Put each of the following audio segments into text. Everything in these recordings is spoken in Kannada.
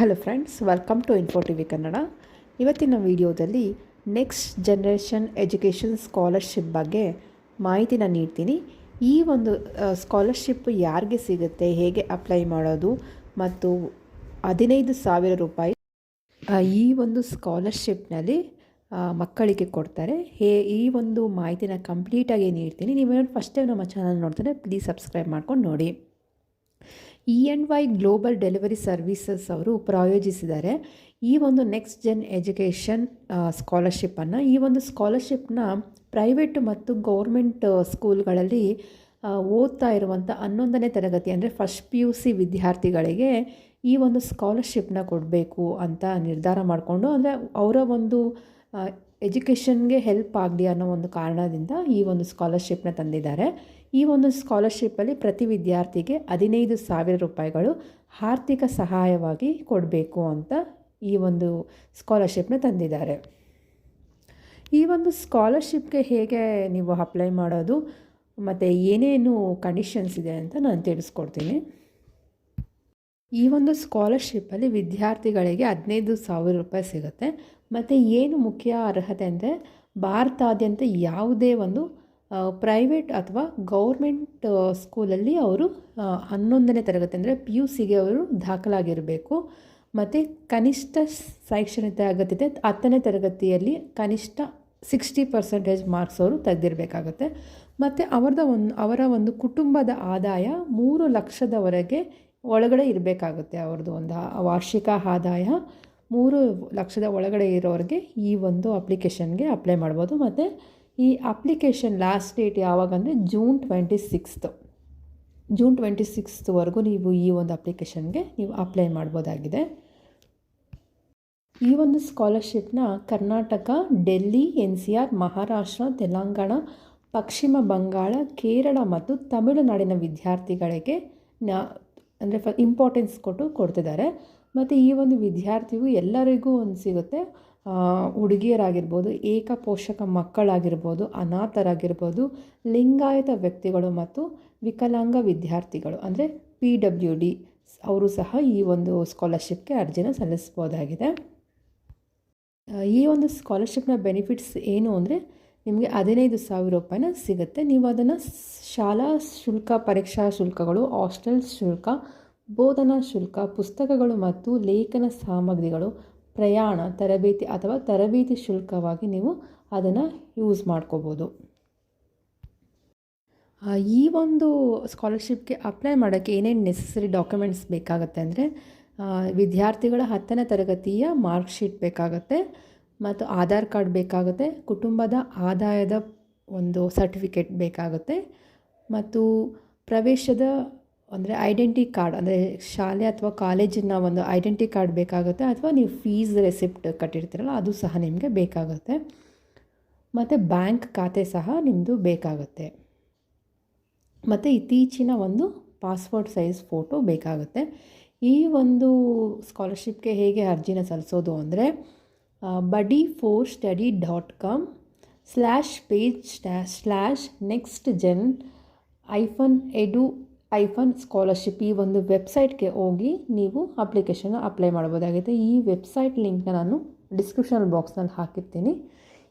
Hello friends welcome to info T V Kannada ಇವತ್ತಿನ ವಿಡಿಯೋದಲ್ಲಿ ನೆಕ್ಸ್ಟ್ ಜನ್ರೇಷನ್ ಎಜುಕೇಷನ್ ಸ್ಕಾಲರ್ಶಿಪ್ ಬಗ್ಗೆ ಮಾಹಿತಿನ ನೀಡ್ತೀನಿ. ಈ ಒಂದು ಸ್ಕಾಲರ್ಶಿಪ್ ಯಾರಿಗೆ ಸಿಗುತ್ತೆ, ಹೇಗೆ ಅಪ್ಲೈ ಮಾಡೋದು ಮತ್ತು ಹದಿನೈದು ಸಾವಿರ ರೂಪಾಯಿ ಈ ಒಂದು ಸ್ಕಾಲರ್ಶಿಪ್ನಲ್ಲಿ ಮಕ್ಕಳಿಗೆ ಕೊಡ್ತಾರೆ. ಹೇ, ಈ ಒಂದು ಮಾಹಿತಿನ ಕಂಪ್ಲೀಟಾಗಿ ನೀಡ್ತೀನಿ. ನೀವೇನು ಫಸ್ಟ್ ಟೈಮ್ ನಮ್ಮ ಚಾನಲ್ ನೋಡ್ತಾರೆ ಪ್ಲೀಸ್ ಸಬ್ಸ್ಕ್ರೈಬ್ ಮಾಡ್ಕೊಂಡು ನೋಡಿ. E N Y global delivery services ಅವರು ಪ್ರಾಯೋಜಿಸಿದ್ದಾರೆ. ಈ ಒಂದು ನೆಕ್ಸ್ಟ್ ಜೆನ್ ಎಜುಕೇಷನ್ ಸ್ಕಾಲರ್ಶಿಪ್ಪನ್ನು ಈ ಒಂದು ಸ್ಕಾಲರ್ಶಿಪ್ನ ಪ್ರೈವೇಟ್ ಮತ್ತು ಗೌರ್ಮೆಂಟ್ ಸ್ಕೂಲ್ಗಳಲ್ಲಿ ಓದ್ತಾ ಇರುವಂಥ ಹನ್ನೊಂದನೇ ತರಗತಿ ಅಂದರೆ ಫಸ್ಟ್ ಪಿ ಯು ಸಿ ವಿದ್ಯಾರ್ಥಿಗಳಿಗೆ ಈ ಒಂದು ಸ್ಕಾಲರ್ಶಿಪ್ನ ಕೊಡಬೇಕು ಅಂತ ನಿರ್ಧಾರ ಮಾಡಿಕೊಂಡು ಅಂದರೆ ಅವರ ಒಂದು ಎಜುಕೇಷನ್ಗೆ ಹೆಲ್ಪ್ ಆಗಲಿ ಅನ್ನೋ ಒಂದು ಕಾರಣದಿಂದ ಈ ಒಂದು ಸ್ಕಾಲರ್ಶಿಪ್ನ ತಂದಿದ್ದಾರೆ. ಈ ಒಂದು ಸ್ಕಾಲರ್ಶಿಪ್ಪಲ್ಲಿ ಪ್ರತಿ ವಿದ್ಯಾರ್ಥಿಗೆ ಹದಿನೈದು ಸಾವಿರ ರೂಪಾಯಿಗಳು ಆರ್ಥಿಕ ಸಹಾಯವಾಗಿ ಕೊಡಬೇಕು ಅಂತ ಈ ಒಂದು ಸ್ಕಾಲರ್ಶಿಪ್ನ ತಂದಿದ್ದಾರೆ. ಈ ಒಂದು ಸ್ಕಾಲರ್ಶಿಪ್ಗೆ ಹೇಗೆ ನೀವು ಅಪ್ಲೈ ಮಾಡೋದು, ಮತ್ತು ಏನೇನು ಕಂಡೀಷನ್ಸ್ ಇದೆ ಅಂತ ನಾನು ತಿಳಿಸ್ಕೊಡ್ತೀನಿ. ಈ ಒಂದು ಸ್ಕಾಲರ್ಶಿಪ್ಪಲ್ಲಿ ವಿದ್ಯಾರ್ಥಿಗಳಿಗೆ ಹದಿನೈದು ಸಾವಿರ ರೂಪಾಯಿ ಸಿಗುತ್ತೆ. ಮತ್ತು ಏನು ಮುಖ್ಯ ಅರ್ಹತೆ ಅಂದರೆ ಭಾರತಾದ್ಯಂತ ಯಾವುದೇ ಒಂದು ಪ್ರೈವೇಟ್ ಅಥವಾ ಗೌರ್ಮೆಂಟ್ ಸ್ಕೂಲಲ್ಲಿ ಅವರು ಹನ್ನೊಂದನೇ ತರಗತಿ ಅಂದರೆ ಪಿ ಯು ಸಿಗೆ ಅವರು ದಾಖಲಾಗಿರಬೇಕು. ಮತ್ತು ಕನಿಷ್ಠ ಶೈಕ್ಷಣಿಕ ಅಗತ್ಯತೆ ಹತ್ತನೇ ತರಗತಿಯಲ್ಲಿ ಕನಿಷ್ಠ ಸಿಕ್ಸ್ಟಿ ಪರ್ಸೆಂಟೇಜ್ ಮಾರ್ಕ್ಸ್ ಅವರು ತೆಗೆದಿರಬೇಕಾಗತ್ತೆ. ಮತ್ತು ಅವ್ರದ ಒಂದು, ಅವರ ಒಂದು ಕುಟುಂಬದ ಆದಾಯ ಮೂರು ಲಕ್ಷದವರೆಗೆ ಒಳಗಡೆ ಇರಬೇಕಾಗುತ್ತೆ ಅವ್ರದ್ದು ಒಂದು ವಾರ್ಷಿಕ ಆದಾಯ. ಮೂರು ಲಕ್ಷದ ಒಳಗಡೆ ಇರೋರಿಗೆ ಈ ಒಂದು ಅಪ್ಲಿಕೇಶನ್ಗೆ ಅಪ್ಲೈ ಮಾಡ್ಬೋದು. ಮತ್ತು ಈ ಅಪ್ಲಿಕೇಶನ್ ಲಾಸ್ಟ್ ಡೇಟ್ ಯಾವಾಗ ಅಂದರೆ June twenty sixth June twenty ಸಿಕ್ಸ್ತ್ವರೆಗೂ ನೀವು ಈ ಒಂದು ಅಪ್ಲಿಕೇಶನ್ಗೆ ನೀವು ಅಪ್ಲೈ ಮಾಡ್ಬೋದಾಗಿದೆ. ಈ ಒಂದು ಸ್ಕಾಲರ್ಶಿಪ್ನ Karnataka Delhi N C R Maharashtra Telangana Paschima Bangala, Kerala ಮತ್ತು ತಮಿಳುನಾಡಿನ ವಿದ್ಯಾರ್ಥಿಗಳಿಗೆ ನ ಅಂದರೆ ಫ ಇಂಪಾರ್ಟೆನ್ಸ್ ಕೊಟ್ಟು ಕೊಡ್ತಿದ್ದಾರೆ. ಮತ್ತು ಈ ಒಂದು ವಿದ್ಯಾರ್ಥಿಯು ಎಲ್ಲರಿಗೂ ಒಂದು ಸಿಗುತ್ತೆ. ಹುಡುಗಿಯರಾಗಿರ್ಬೋದು ಏಕ ಪೋಷಕ ಮಕ್ಕಳಾಗಿರ್ಬೋದು, ಅನಾಥರಾಗಿರ್ಬೋದು, ಲಿಂಗಾಯತ ವ್ಯಕ್ತಿಗಳು ಮತ್ತು ವಿಕಲಾಂಗ ವಿದ್ಯಾರ್ಥಿಗಳು, ಅಂದರೆ ಪಿ ಡಬ್ಲ್ಯೂ ಡಿ ಅವರು ಸಹ ಈ ಒಂದು ಸ್ಕಾಲರ್ಶಿಪ್ಗೆ ಅರ್ಜಿನ ಸಲ್ಲಿಸ್ಬೋದಾಗಿದೆ ಈ ಒಂದು ಸ್ಕಾಲರ್ಶಿಪ್ನ ಬೆನಿಫಿಟ್ಸ್ ಏನು ಅಂದರೆ, ನಿಮಗೆ ಹದಿನೈದು ಸಾವಿರ ರೂಪಾಯಿನ ಸಿಗುತ್ತೆ. ನೀವು ಅದನ್ನು ಶಾಲಾ ಶುಲ್ಕ, ಪರೀಕ್ಷಾ ಶುಲ್ಕಗಳು ಹಾಸ್ಟೆಲ್ ಶುಲ್ಕ, ಬೋಧನಾ ಶುಲ್ಕ, ಪುಸ್ತಕಗಳು ಮತ್ತು ಲೇಖನ ಸಾಮಗ್ರಿಗಳು ಪ್ರಯಾಣ, ತರಬೇತಿ ಅಥವಾ ತರಬೇತಿ ಶುಲ್ಕವಾಗಿ ನೀವು ಅದನ್ನು ಯೂಸ್ ಮಾಡ್ಕೋಬೋದು. ಈ ಒಂದು ಸ್ಕಾಲರ್ಶಿಪ್ಗೆ ಅಪ್ಲೈ ಮಾಡೋಕ್ಕೆ ಏನೇನು ನೆಸಸರಿ ಡಾಕ್ಯುಮೆಂಟ್ಸ್ ಬೇಕಾಗುತ್ತೆ ಅಂದರೆ ವಿದ್ಯಾರ್ಥಿಗಳ ಹತ್ತನೇ ತರಗತಿಯ ಮಾರ್ಕ್ ಶೀಟ್ ಬೇಕಾಗುತ್ತೆ ಮತ್ತು ಆಧಾರ್ ಕಾರ್ಡ್ ಬೇಕಾಗುತ್ತೆ, ಕುಟುಂಬದ ಆದಾಯದ ಒಂದು ಸರ್ಟಿಫಿಕೇಟ್ ಬೇಕಾಗುತ್ತೆ ಮತ್ತು ಪ್ರವೇಶದ ಅಂದರೆ ಐಡೆಂಟಿ ಕಾರ್ಡ್ ಅಂದರೆ ಶಾಲೆ ಅಥವಾ ಕಾಲೇಜಿನ ಒಂದು ಐಡೆಂಟಿ ಕಾರ್ಡ್ ಬೇಕಾಗುತ್ತೆ, ಅಥವಾ ನೀವು ಫೀಸ್ ರೆಸಿಪ್ಟ್ ಕಟ್ಟಿರ್ತೀರಲ್ಲ, ಅದು ಸಹ ನಿಮಗೆ ಬೇಕಾಗುತ್ತೆ. ಮತ್ತು ಬ್ಯಾಂಕ್ ಖಾತೆ ಸಹ ನಿಮ್ಮದು ಬೇಕಾಗುತ್ತೆ. ಮತ್ತು ಇತ್ತೀಚಿನ ಒಂದು ಪಾಸ್ಪೋರ್ಟ್ ಸೈಜ್ ಫೋಟೋ ಬೇಕಾಗುತ್ತೆ. ಈ ಒಂದು ಸ್ಕಾಲರ್ಶಿಪ್ಗೆ ಹೇಗೆ ಅರ್ಜಿನ ಸಲ್ಲಿಸೋದು ಅಂದರೆ buddy four study dot com slash page slash next gen hyphen edu hyphen scholarship ಈ ಒಂದು ವೆಬ್ಸೈಟ್ಗೆ ಹೋಗಿ ನೀವು ಅಪ್ಲಿಕೇಶನ್ ಅಪ್ಲೈ ಮಾಡ್ಬೋದಾಗಿದೆ ಈ ವೆಬ್ಸೈಟ್ ಲಿಂಕ್ನ ನಾನು ಡಿಸ್ಕ್ರಿಪ್ಷನ್ ಬಾಕ್ಸ್ನಲ್ಲಿ ಹಾಕಿರ್ತೀನಿ.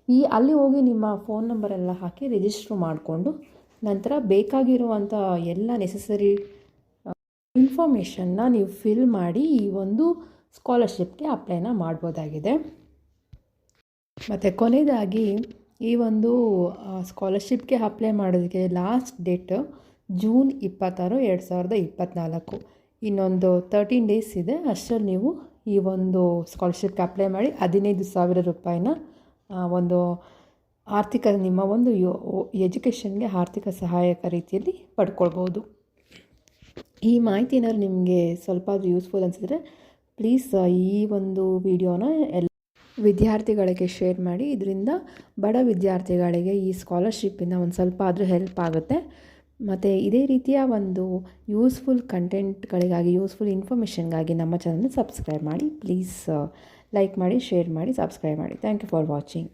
ಈ ಅಲ್ಲಿ ಹೋಗಿ ನಿಮ್ಮ ಫೋನ್ ನಂಬರೆಲ್ಲ ಹಾಕಿ ರಿಜಿಸ್ಟ್ರ್ ಮಾಡಿಕೊಂಡು ನಂತರ ಬೇಕಾಗಿರುವಂಥ ಎಲ್ಲ ನೆಸಸರಿ ಇನ್ಫಾರ್ಮೇಷನ್ನ ನೀವು ಫಿಲ್ ಮಾಡಿ ಈ ಒಂದು ಸ್ಕಾಲರ್ಶಿಪ್ಗೆ ಅಪ್ಲೈನ ಮಾಡ್ಬೋದಾಗಿದೆ. ಮತ್ತು ಕೊನೆಯದಾಗಿ ಈ ಒಂದು ಸ್ಕಾಲರ್ಶಿಪ್ಗೆ ಅಪ್ಲೈ ಮಾಡೋದಕ್ಕೆ ಲಾಸ್ಟ್ ಡೇಟ್ ಜೂನ್ ಇಪ್ಪತ್ತಾರು, ಎರಡು ಸಾವಿರದ ಇಪ್ಪತ್ತ್ನಾಲ್ಕು ಇನ್ನೊಂದು ತರ್ಟೀನ್ ಡೇಸ್ ಇದೆ. ಅಷ್ಟರಲ್ಲಿ ನೀವು ಈ ಒಂದು ಸ್ಕಾಲರ್ಶಿಪ್ಗೆ ಅಪ್ಲೈ ಮಾಡಿ ಹದಿನೈದು ಸಾವಿರ ರೂಪಾಯಿನ ಒಂದು ಆರ್ಥಿಕ, ನಿಮ್ಮ ಒಂದು ಎಜುಕೇಷನ್ಗೆ ಆರ್ಥಿಕ ಸಹಾಯಕ ರೀತಿಯಲ್ಲಿ ಪಡ್ಕೊಳ್ಬೋದು. ಈ ಮಾಹಿತಿ ಏನಾದ್ರು ನಿಮಗೆ ಸ್ವಲ್ಪ ಯೂಸ್ಫುಲ್ ಅನಿಸಿದ್ರೆ ಪ್ಲೀಸ್ ಈ ಒಂದು ವಿಡಿಯೋನ ಎಲ್ಲ ವಿದ್ಯಾರ್ಥಿಗಳಿಗೆ ಶೇರ್ ಮಾಡಿ. ಇದರಿಂದ ಬಡ ವಿದ್ಯಾರ್ಥಿಗಳಿಗೆ ಈ ಸ್ಕಾಲರ್ಶಿಪ್ಪಿಂದ ಒಂದು ಸ್ವಲ್ಪ ಆದರೂ ಹೆಲ್ಪ್ ಆಗುತ್ತೆ. ಮತ್ತು ಇದೇ ರೀತಿಯ ಒಂದು ಯೂಸ್ಫುಲ್ ಕಂಟೆಂಟ್ಗಳಿಗಾಗಿ ಯೂಸ್ಫುಲ್ ಇನ್ಫಾರ್ಮೇಷನ್ಗಾಗಿ ನಮ್ಮ ಚಾನಲ್ನ ಸಬ್ಸ್ಕ್ರೈಬ್ ಮಾಡಿ ಪ್ಲೀಸ್ ಲೈಕ್ ಮಾಡಿ ಶೇರ್ ಮಾಡಿ ಸಬ್ಸ್ಕ್ರೈಬ್ ಮಾಡಿ. Thank you for watching